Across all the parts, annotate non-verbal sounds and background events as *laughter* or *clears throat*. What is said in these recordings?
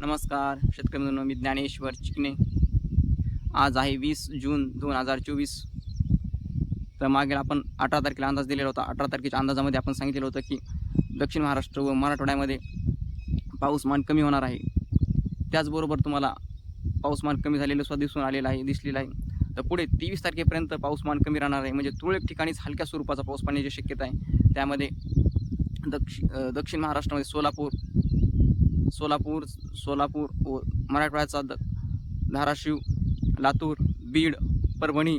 नमस्कार शेतकरी मित्रांनो मी ज्ञानेश्वर चिकणे आज आहे वीस जून दोन हजार चोवीस. तर मागील आपण अठरा तारखेला अंदाज दिलेला होता. अठरा तारखेच्या अंदाजामध्ये आपण सांगितलेलं होतं की दक्षिण महाराष्ट्र व मराठवाड्यामध्ये पाऊसमान कमी होणार आहे. त्याचबरोबर तुम्हाला पाऊसमान कमी झालेलं सुद्धा दिसून आलेलं आहे दिसलेलं आहे. तर पुढे तेवीस तारखेपर्यंत पाऊसमान कमी राहणार आहे. म्हणजे तुरळक ठिकाणीच हलक्या स्वरूपाचा पाऊस पडण्याची शक्यता आहे. त्यामध्ये दक्षि दक्षिण महाराष्ट्रामध्ये सोलापूर सोलापूर सोलापूर व मराठवाड्याचा द धाराशिव लातूर बीड परभणी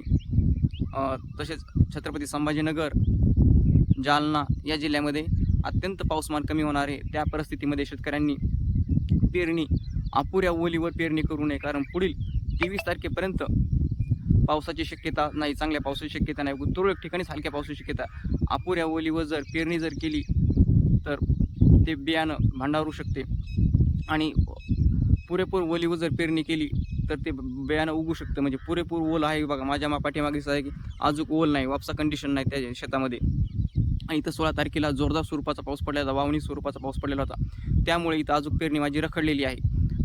तसेच छत्रपती संभाजीनगर जालना या जिल्ह्यामध्ये अत्यंत पाऊसमान कमी होणार आहे. त्या परिस्थितीमध्ये शेतकऱ्यांनी पेरणी अपुऱ्या ओलीवर पेरणी करू नये कारण पुढील तेवीस तारखेपर्यंत पावसाची शक्यता नाही चांगल्या पावसाची शक्यता नाही. तुरळक ठिकाणीच हलक्या पावसाची शक्यता अपुऱ्या ओलीवर जर पेरणी जर केली तर ते बियाणं भांडारू शकते. आणि पुरेपूर ओलीवर जर पेरणी केली तर ते बियाणं उगू शकतं. म्हणजे पुरेपूर ओल आहे. बघा माझ्या मा पाठीमागे आहे की अजून ओल नाही वापसा कंडिशन नाही त्या शेतामध्ये. आणि इथं सोळा तारखेला जोरदार स्वरूपाचा पाऊस पडला होता वावणी स्वरूपाचा पाऊस पडलेला होता. त्यामुळे इथं अजून पेरणी माझी रखडलेली आहे.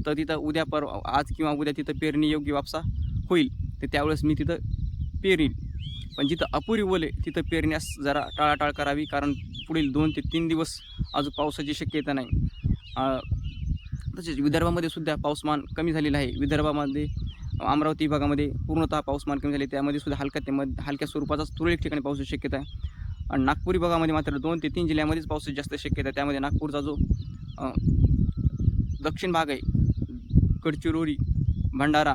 तर तिथं उद्या पर आज किंवा उद्या तिथं पेरणी योग्य वापसा होईल. तर त्यावेळेस मी तिथं पेरीन. पण जिथं अपुरी ओल आहे तिथं पेरण्यास जरा टाळाटाळ करावी कारण पुढील दोन ते तीन दिवस अजून पावसाची शक्यता नाही. तसेच विदर्भामध्ये सुद्धा पाऊसमान कमी झालेलं आहे. विदर्भामध्ये अमरावती विभागामध्ये पूर्णतः पाऊसमान कमी झाले. त्यामध्ये सुद्धा हलक्या ते मध हलक्या स्वरूपाचाच तुरळक ठिकाणी पावसाची शक्यता आहे. आणि नागपूर विभागामध्ये मात्र दोन ते तीन जिल्ह्यामध्येच पावसाची जास्त शक्यता आहे. त्यामध्ये नागपूरचा जो दक्षिण भाग आहे गडचिरोली भंडारा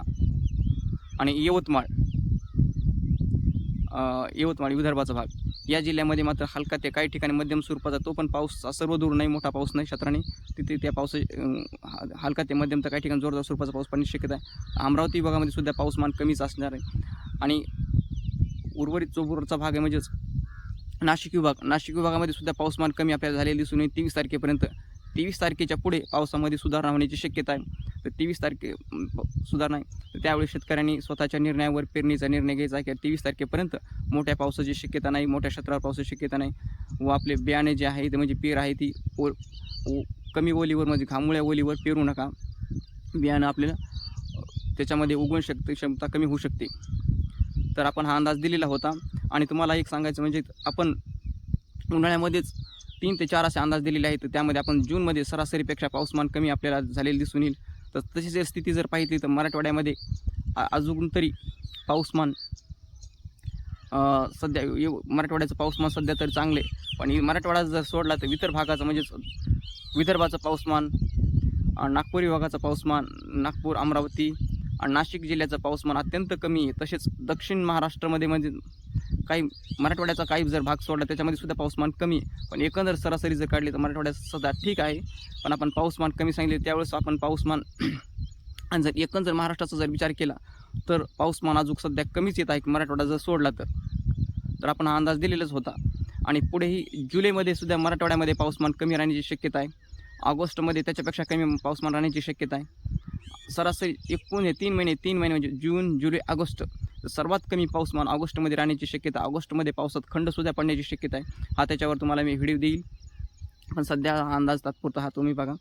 आणि यवतमाळ यवतमाळ विदर्भाचा भाग. या जिल्ह्यामध्ये मात्र हलका ते काही ठिकाणी मध्यम स्वरूपाचा तो पण पाऊस सर्व दूर नाही मोठा पाऊस नाही क्षेत्राने. तिथे त्या पाऊस हलका ते मध्यम तर काही ठिकाणी जोरदार स्वरूपाचा पाऊस पडण्याची शक्यता आहे. अमरावती विभागामध्ये सुद्धा पाऊसमान कमीच असणार आहे. आणि उर्वरित चोबूरचा भाग आहे म्हणजेच नाशिक विभाग नाशिक विभागामध्ये सुद्धा पाऊसमान कमी आपल्याला झालेले दिसून येईल. तेवीस तारखेपर्यंत तेवीस तारखेच्या पुढे पावसामध्ये सुधारणा होण्याची शक्यता आहे. तर तेवीस तारखे सुद्धा प- सुधारणा तर त्यावेळी शेतकऱ्यांनी स्वतःच्या निर्णयावर पेरणीचा निर्णय घ्यायचा आहे की तेवीस तारखेपर्यंत मोठ्या पावसाची शक्यता नाही मोठ्या क्षेत्रावर पावसाची शक्यता नाही. व आपले बियाणे जे आहे ते म्हणजे पेर आहे ती ओ कमी ओलीवर म्हणजे घामुळ्या ओलीवर पेरू नका. बियाणं आपल्याला त्याच्यामध्ये उगवण शकते क्षमता कमी होऊ शकते. तर आपण हा अंदाज दिलेला होता. आणि तुम्हाला एक सांगायचं म्हणजे आपण उन्हाळ्यामध्येच तीन ते चार असे अंदाज दिलेले आहेत. तर त्यामध्ये आपण जूनमध्ये सरासरीपेक्षा पाऊसमान कमी आपल्याला झालेलं दिसून येईल. तर तशी जर स्थिती जर पाहिली तर मराठवाड्यामध्ये अजून तरी पाऊसमान सध्या येऊ मराठवाड्याचं पाऊसमान सध्या तरी चांगले. पण मराठवाडा जर सोडला तर इतर भागाचं म्हणजेच विदर्भाचं पाऊसमान नागपूर विभागाचं पाऊसमान नागपूर अमरावती आणि नाशिक जिल्ह्याचं पाऊसमान अत्यंत कमी आहे. तसेच दक्षिण महाराष्ट्रामध्ये म्हणजे काही मराठवाड्याचा काही जर भाग सोडला त्याच्यामध्ये सुद्धा पाऊसमान कमी आहे. पण एकंदर सरासरी जर काढली तर मराठवाड्यात सध्या ठीक आहे. पण आपण पाऊसमान कमी सांगितले त्यावेळेस आपण पाऊसमान *clears throat* आणि जर एकंदर महाराष्ट्राचा जर विचार केला तर पाऊसमान अजून सध्या कमीच येत आहे की मराठवाडा जर सोडला तर. तर आपण हा अंदाज दिलेलाच होता. आणि पुढेही जुलैमध्ये सुद्धा मराठवाड्यामध्ये पाऊसमान कमी राहण्याची शक्यता आहे. ऑगस्टमध्ये त्याच्यापेक्षा कमी पाऊसमान राहण्याची शक्यता आहे. सरासरी एकूण हे तीन महिने तीन महिने म्हणजे जून जुलै ऑगस्ट तर सर्वात कमी पाऊसमान ऑगस्टमध्ये राहण्याची शक्यता ऑगस्टमध्ये पावसात खंडसुद्धा पडण्याची शक्यता आहे. हा त्याच्यावर तुम्हाला मी व्हिडिओ देईल. पण सध्या हा अंदाज तात्पुरता हा तुम्ही बघा.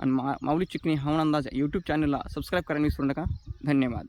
आणि मा माऊली चिकणी हवामान अंदाज यूट्यूब चॅनलला सबस्क्राईब करायला विसरू नका. धन्यवाद.